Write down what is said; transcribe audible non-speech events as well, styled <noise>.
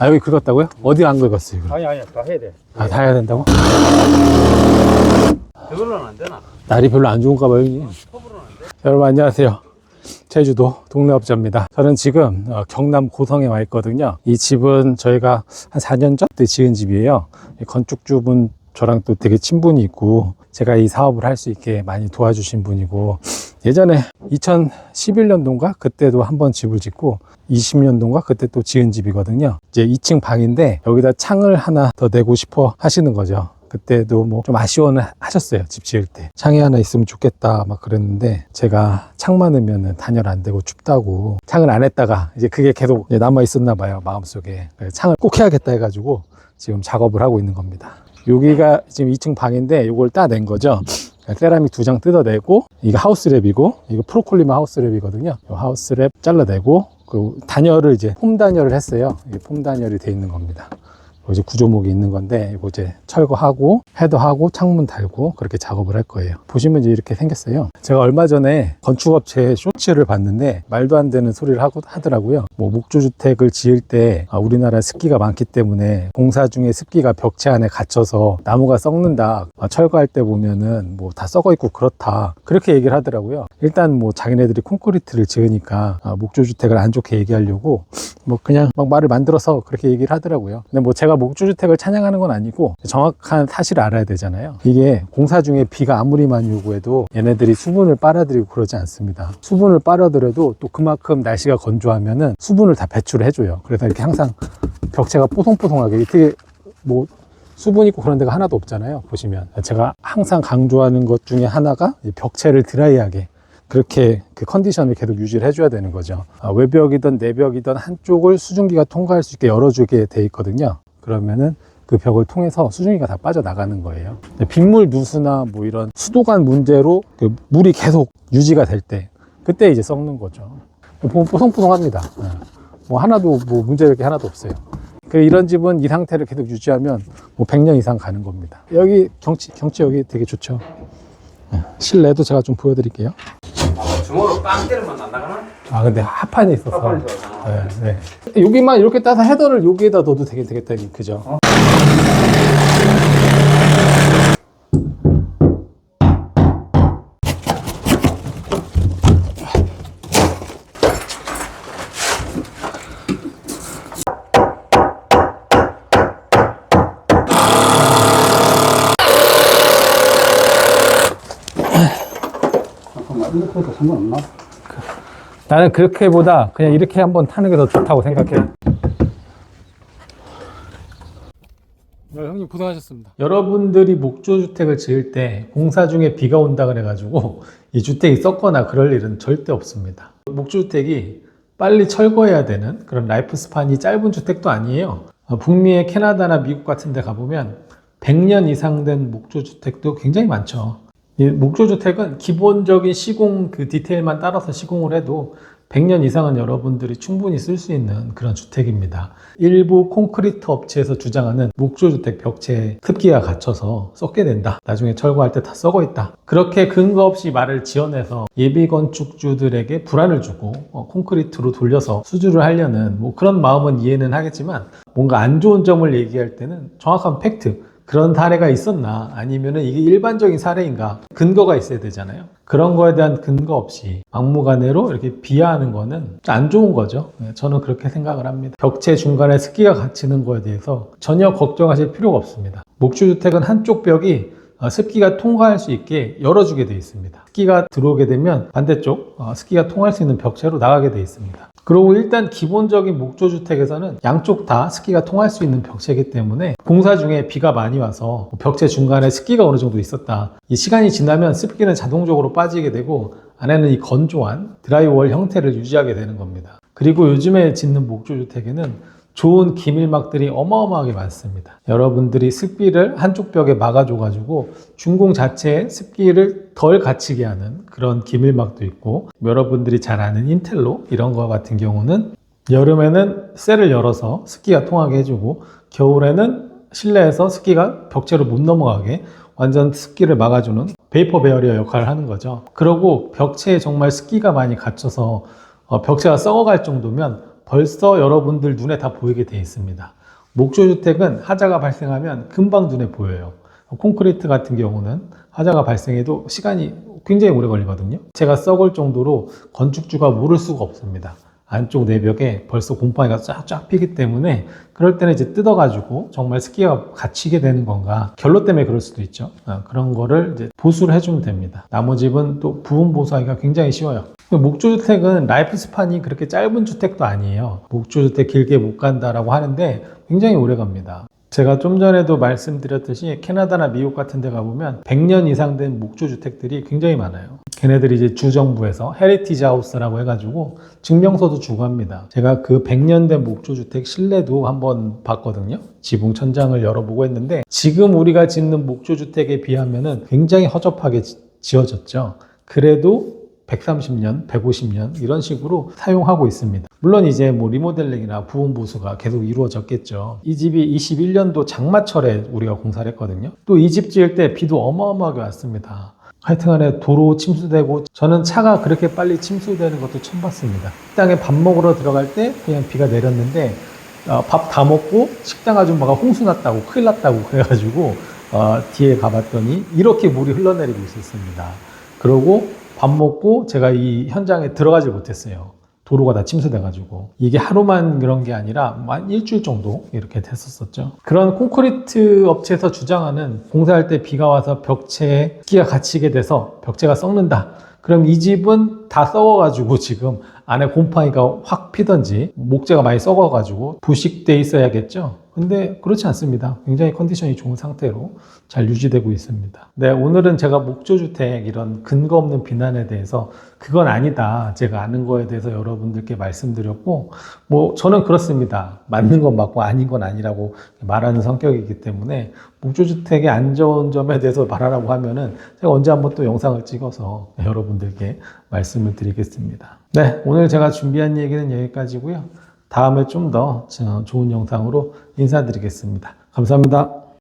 아 여기 긁었다고요? 어디 안 긁었어요? 그럼? 아니 아니 다 해야 돼. 아, 다 해야 된다고? 저걸로는 안 되나? 날이 별로 안 좋은가 봐요, 형님. 안 돼. 여러분 안녕하세요. 제주도 동네업자입니다. 저는 지금 어, 경남 고성에 와 있거든요. 이 집은 저희가 한 4년 전때 지은 집이에요. 이 건축주분 저랑 또 되게 친분이 있고 제가 이 사업을 할 수 있게 많이 도와주신 분이고 예전에 2011년도인가 그때도 한번 집을 짓고 20년도인가 그때 또 지은 집이거든요. 이제 2층 방인데 여기다 창을 하나 더 내고 싶어 하시는 거죠. 그때도 뭐 좀 아쉬워는 하셨어요. 집 지을 때. 창이 하나 있으면 좋겠다 막 그랬는데 제가 창 많으면 단열 안 되고 춥다고 창을 안 했다가 이제 그게 계속 남아 있었나 봐요. 마음속에. 창을 꼭 해야겠다 해가지고 지금 작업을 하고 있는 겁니다. 여기가 지금 2층 방인데 이걸 따낸 거죠. 세라믹 두 장 뜯어내고 이거 하우스랩이고 이거 프로콜리마 하우스랩이거든요. 이 하우스랩 잘라내고 그리고 단열을 이제 폼 단열을 했어요. 폼 단열이 돼 있는 겁니다. 이제 구조목이 있는 건데 이거 이제 철거하고 헤더하고 창문 달고 그렇게 작업을 할 거예요. 보시면 이제 이렇게 생겼어요. 제가 얼마 전에 건축업체 쇼츠를 봤는데 말도 안 되는 소리를 하고 하더라고요. 뭐 목조주택을 지을 때 아, 우리나라 습기가 많기 때문에 공사 중에 습기가 벽체 안에 갇혀서 나무가 썩는다. 아, 철거할 때 보면은 뭐 다 썩어 있고 그렇다. 그렇게 얘기를 하더라고요. 일단 뭐 자기네들이 콘크리트를 지으니까 아, 목조주택을 안 좋게 얘기하려고 뭐 그냥 막 말을 만들어서 그렇게 얘기를 하더라고요. 근데 뭐 제가 목조주택을 찬양하는 건 아니고 정확한 사실을 알아야 되잖아요. 이게 공사 중에 비가 아무리 많이 오고 해도 얘네들이 수분을 빨아들이고 그러지 않습니다. 수분을 빨아들여도 또 그만큼 날씨가 건조하면은 수분을 다 배출을 해줘요. 그래서 이렇게 항상 벽체가 뽀송뽀송하게 이렇게 뭐 수분 있고 그런 데가 하나도 없잖아요. 보시면 제가 항상 강조하는 것 중에 하나가 이 벽체를 드라이하게 그렇게 그 컨디션을 계속 유지를 해줘야 되는 거죠. 아, 외벽이든 내벽이든 한쪽을 수증기가 통과할 수 있게 열어주게 돼 있거든요. 그러면은 그 벽을 통해서 수증기가 다 빠져나가는 거예요. 빗물 누수나 뭐 이런 수도관 문제로 그 물이 계속 유지가 될 때, 그때 이제 썩는 거죠. 뽀송뽀송합니다. 예. 뭐 하나도 뭐 문제될 게 하나도 없어요. 그 이런 집은 이 상태를 계속 유지하면 뭐 100년 이상 가는 겁니다. 여기 경치, 경치 여기 되게 좋죠. 예. 실내도 제가 좀 보여드릴게요. 주먹으로 빵 때리면 안 나가나? 아 근데 하판에 있어서 하판에 있어서. 네, 네. 여기만 이렇게 따서 헤더를 여기에다 넣어도 되게 되겠다 그죠? 해도 상관없나? 나는 그렇게보다 그냥 이렇게 한번 타는 게 더 좋다고 생각해. 네, 형님 고생하셨습니다. 여러분들이 목조 주택을 지을 때 공사 중에 비가 온다 그래가지고 <laughs> 이 주택이 썩거나 그럴 일은 절대 없습니다. 목조 주택이 빨리 철거해야 되는 그런 라이프 스판이 짧은 주택도 아니에요. 어, 북미의 캐나다나 미국 같은 데 가보면 100년 이상 된 목조 주택도 굉장히 많죠. 이 목조주택은 기본적인 시공 그 디테일만 따라서 시공을 해도 100년 이상은 여러분들이 충분히 쓸 수 있는 그런 주택입니다. 일부 콘크리트 업체에서 주장하는 목조주택 벽체에 습기가 갇혀서 썩게 된다. 나중에 철거할 때 다 썩어 있다. 그렇게 근거 없이 말을 지어내서 예비 건축주들에게 불안을 주고 어, 콘크리트로 돌려서 수주를 하려는 뭐 그런 마음은 이해는 하겠지만 뭔가 안 좋은 점을 얘기할 때는 정확한 팩트 그런 사례가 있었나 아니면은 이게 일반적인 사례인가 근거가 있어야 되잖아요. 그런 거에 대한 근거 없이 막무가내로 이렇게 비하하는 거는 안 좋은 거죠. 네, 저는 그렇게 생각을 합니다. 벽체 중간에 습기가 갇히는 거에 대해서 전혀 걱정하실 필요가 없습니다. 목주주택은 한쪽 벽이 어, 습기가 통과할 수 있게 열어주게 되어 있습니다. 습기가 들어오게 되면 반대쪽 어, 습기가 통할 수 있는 벽체로 나가게 되어 있습니다. 그리고 일단 기본적인 목조주택에서는 양쪽 다 습기가 통할 수 있는 벽체이기 때문에 공사 중에 비가 많이 와서 벽체 중간에 습기가 어느 정도 있었다. 이 시간이 지나면 습기는 자동적으로 빠지게 되고 안에는 이 건조한 드라이월 형태를 유지하게 되는 겁니다. 그리고 요즘에 짓는 목조주택에는 좋은 기밀막들이 어마어마하게 많습니다. 여러분들이 습기를 한쪽 벽에 막아줘가지고 준공 자체에 습기를 덜 갇히게 하는 그런 기밀막도 있고 여러분들이 잘 아는 인텔로 이런 거 같은 경우는 여름에는 셀을 열어서 습기가 통하게 해주고 겨울에는 실내에서 습기가 벽체로 못 넘어가게 완전 습기를 막아주는 베이퍼 베어리어 역할을 하는 거죠. 그리고 벽체에 정말 습기가 많이 갇혀서 어, 벽체가 썩어갈 정도면 벌써 여러분들 눈에 다 보이게 돼 있습니다. 목조주택은 하자가 발생하면 금방 눈에 보여요. 콘크리트 같은 경우는 하자가 발생해도 시간이 굉장히 오래 걸리거든요. 제가 썩을 정도로 건축주가 모를 수가 없습니다. 안쪽 내벽에 벌써 곰팡이가 쫙쫙 피기 때문에 그럴 때는 이제 뜯어가지고 정말 습기가 갇히게 되는 건가 결로 때문에 그럴 수도 있죠. 어, 그런 거를 이제 보수를 해주면 됩니다. 나무 집은 또 부분 보수하기가 굉장히 쉬워요. 목조주택은 라이프 스판이 그렇게 짧은 주택도 아니에요. 목조주택 길게 못 간다라고 하는데 굉장히 오래 갑니다. 제가 좀 전에도 말씀드렸듯이 캐나다나 미국 같은 데 가보면 100년 이상 된 목조 주택들이 굉장히 많아요. 걔네들이 이제 주정부에서 헤리티지 하우스라고 해가지고 증명서도 주고 합니다. 제가 그 100년 된 목조 주택 실내도 한번 봤거든요. 지붕 천장을 열어보고 했는데 지금 우리가 짓는 목조 주택에 비하면은 굉장히 허접하게 지- 지어졌죠. 그래도 130년, 150년 이런 식으로 사용하고 있습니다. 물론 이제 뭐 리모델링이나 부분 보수가 계속 이루어졌겠죠. 이 집이 21년도 장마철에 우리가 공사를 했거든요. 또 이 집 지을 때 비도 어마어마하게 왔습니다. 하여튼간에 도로 침수되고 저는 차가 그렇게 빨리 침수되는 것도 처음 봤습니다. 식당에 밥 먹으러 들어갈 때 그냥 비가 내렸는데 어, 밥다 먹고 식당 아줌마가 홍수 났다고 큰일 났다고 그래가지고 어, 뒤에 가봤더니 이렇게 물이 흘러내리고 있었습니다. 그러고 밥 먹고 제가 이 현장에 들어가지 못했어요. 도로가 다 침수돼가지고 이게 하루만 그런 게 아니라 한 일주일 정도 이렇게 됐었었죠. 그런 콘크리트 업체에서 주장하는 공사할 때 비가 와서 벽체에 끼가 갇히게 돼서 벽체가 썩는다. 그럼 이 집은 다 썩어가지고 지금 안에 곰팡이가 확 피던지 목재가 많이 썩어가지고 부식돼 있어야겠죠. 근데 그렇지 않습니다. 굉장히 컨디션이 좋은 상태로 잘 유지되고 있습니다. 네, 오늘은 제가 목조주택 이런 근거 없는 비난에 대해서 그건 아니다. 제가 아는 거에 대해서 여러분들께 말씀드렸고, 뭐 저는 그렇습니다. 맞는 건 맞고 아닌 건 아니라고 말하는 성격이기 때문에 목조주택의 안 좋은 점에 대해서 말하라고 하면은 제가 언제 한번 또 영상을 찍어서 여러분들께 말씀을 드리겠습니다. 네, 오늘 제가 준비한 얘기는 여기까지고요. 다음에 좀 더 좋은 영상으로 인사드리겠습니다. 감사합니다.